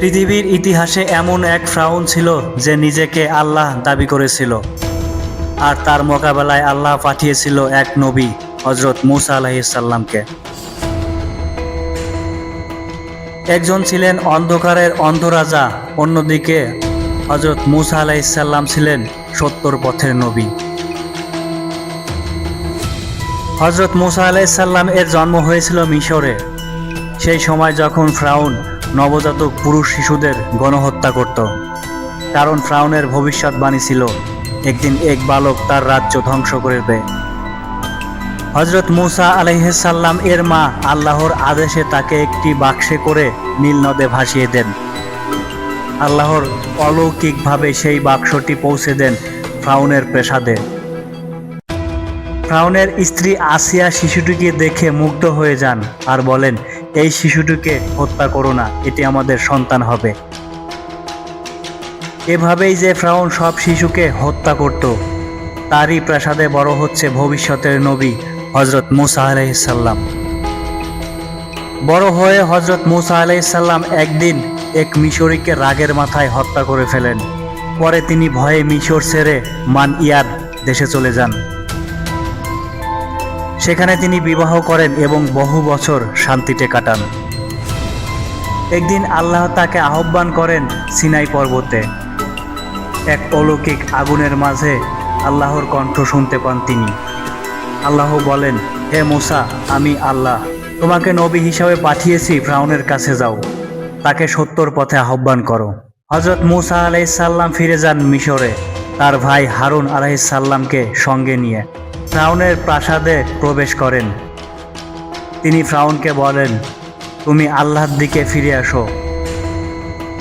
পৃথিবীর ইতিহাসে এমন এক ফ্রাউন ছিল যে নিজেকে আল্লাহ দাবি করেছিল। আর তার মোকাবেলায় আল্লাহ পাঠিয়েছিল এক নবী হজরত মুসা আলাহিসাল্লামকে একজন ছিলেন অন্ধকারের অন্ধরাজা, অন্যদিকে হজরত মুসা আলাহিসাল্লাম ছিলেন সত্তর পথের নবী। হজরত মুসা আলাইসাল্লাম এর জন্ম হয়েছিল মিশরে। সেই সময় যখন ফ্রাউন নবজাতক পুরুষ শিশুদের গণহত্যা করত। কারণ ফ্রাউনের ভবিষ্যৎবাণী ছিল, একদিন এক বালক তার রাজ্য ধ্বংস করবে হজরত মুসা আলাইসাল্লাম এর মা আল্লাহর আদেশে তাকে একটি বাক্সে করে নীল নদে ভাসিয়ে দেন। আল্লাহর অলৌকিকভাবে সেই বাক্সটি পৌঁছে দেন ফ্রাউনের প্রেসাদে। ফ্রাউনের স্ত্রী আসিয়া শিশুটিকে দেখে মুগ্ধ হয়ে যান আর বলেন এই শিশুটিকে হত্যা করো না, এটি আমাদের সন্তান হবে। এভাবেই যে ফ্রাউন সব শিশুকে হত্যা করত, তারই প্রাসাদে বড় হচ্ছে ভবিষ্যতের নবী হজরত মুসা আলাইসাল্লাম বড় হয়ে হজরত মুসা আলাইসাল্লাম একদিন এক মিশরীকে রাগের মাথায় হত্যা করে ফেলেন। পরে তিনি ভয়ে মিশর ছেড়ে মান ইয়াদ দেশে চলে যান। সেখানে তিনি বিবাহ করেন এবং বহু বছর শান্তিতে কাটান। একদিন আল্লাহ তাকে আহ্বান করেন সিনাই পর্বতে। এক অলৌকিক আগুনের মাঝে আল্লাহর কণ্ঠ শুনতে পান তিনি। আল্লাহ বলেন, হে মুসা, আমি আল্লাহ। তোমাকে নবী হিসাবে পাঠিয়েছি, ফ্রাউনের কাছে যাও। তাকে সত্যর পথে আহ্বান করো। হজরত মুসা আলাইসাল্লাম ফিরে যান মিশরে। তার ভাই হারুন আলাইসাল্লামকে সঙ্গে নিয়ে। ফ্রাউনের প্রাসাদে প্রবেশ করেন। তিনি ফ্রাউনকে বলেন, তুমি আল্লাহর দিকে ফিরে আসো।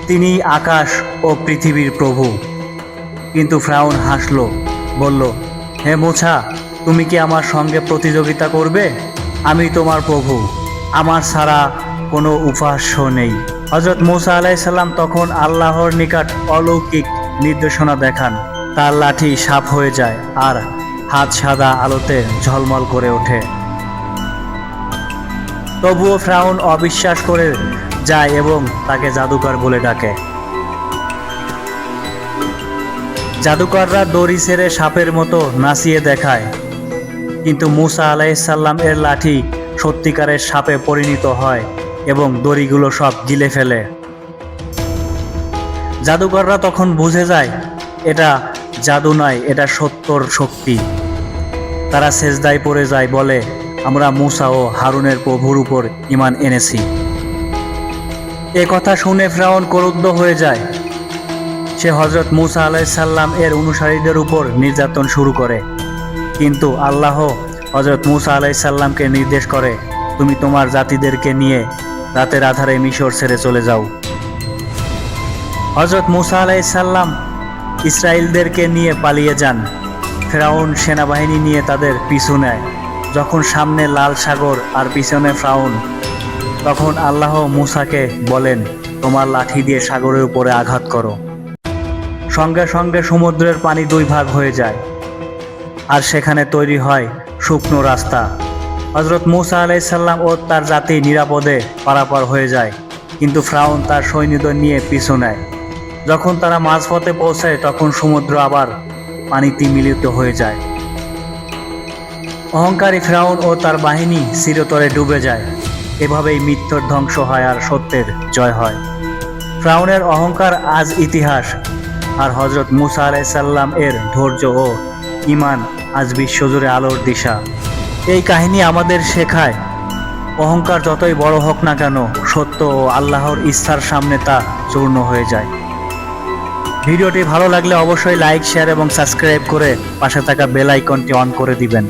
তিনি আকাশ ও পৃথিবীর প্রভু। কিন্তু ফ্রাউন হাসল, বলল, হে মোছা, তুমি কি আমার সঙ্গে প্রতিযোগিতা করবে? আমি তোমার প্রভু। আমার ছাড়া কোনো উপাস্য নেই। হজরত মুসা আলাইসাল্লাম তখন আল্লাহর নিকট অলৌকিক নির্দেশনা দেখান। তার লাঠি সাপ হয়ে যায় আর হাত সাদা আলোতে ঝলমল করে ওঠে। তবুও ফ্রাউন অবিশ্বাস করে যায় এবং তাকে জাদুকর বলে ডাকে। জাদুকররা দড়ি ছেড়ে সাপের মতো নাচিয়ে দেখায়, কিন্তু মুসা আলাইসাল্লাম এর লাঠি সত্যিকারের সাপে পরিণত হয় এবং দড়িগুলো সব গিলে ফেলে। জাদুকররা তখন বুঝে যায়, এটা জাদু নয়, এটা সত্যর শক্তি। তারা সেজদায় পড়ে যায় বলে, আমরা মুসা ও হারুনের প্রভুর উপর ইমান এনেছি। এ কথা শুনে ফ্রাউন ক্রুদ্ধ হয়ে যায়। সে হজরত মুসা আলাইসাল্লাম এর অনুসারীদের উপর নির্যাতন শুরু করে। কিন্তু আল্লাহ হজরত মুসা আলাইসাল্লামকে নির্দেশ করে, তুমি তোমার জাতিদেরকে নিয়ে রাতের আধারে মিশর ছেড়ে চলে যাও। হজরত মুসা আলাইসাল্লাম ইসরায়েলদেরকে নিয়ে পালিয়ে যান। ফেরাউন সেনাবাহিনী নিয়ে তাদের পিছু নেয়। যখন সামনে লাল সাগর আর পিছনে ফ্রাউন, তখন আল্লাহ মুসাকে বলেন, তোমার লাঠি দিয়ে সাগরের উপরে আঘাত করো। সঙ্গে সঙ্গে সমুদ্রের পানি দুই ভাগ হয়ে যায়। আর সেখানে তৈরি হয় শুকনো রাস্তা। হজরত মুসা আলাইসাল্লাম ও তার জাতি নিরাপদে পারাপার হয়ে যায়। কিন্তু ফ্রাউন তার সৈন্যদের নিয়ে পিছু নেয়। যখন তারা মাঝপথে পৌঁছায়, তখন সমুদ্র আবার পানিতে মিলিত হয়ে যায়। অহংকারী ফ্রাউন ও তার বাহিনী চিরতরে ডুবে যায়। এভাবেই মিথ্যর ধ্বংস হয় আর সত্যের জয় হয়। ফ্রাউনের অহংকার আজ ইতিহাস, আর হজরত মুসা আলাইসাল্লাম এর ধৈর্য ও ইমান আজ বিশ্বজুড়ে আলোর দিশা। এই কাহিনী আমাদের শেখায়, অহংকার যতই বড় হোক না কেন সত্য ও আল্লাহর ইচ্ছার সামনে তা চূর্ণ হয়ে যায়। ভিডিওটি ভালো লাগলে অবশ্যই লাইক শেয়ার এবং সাবস্ক্রাইব করে পাশে থাকা বেল আইকনটি অন করে দিবেন।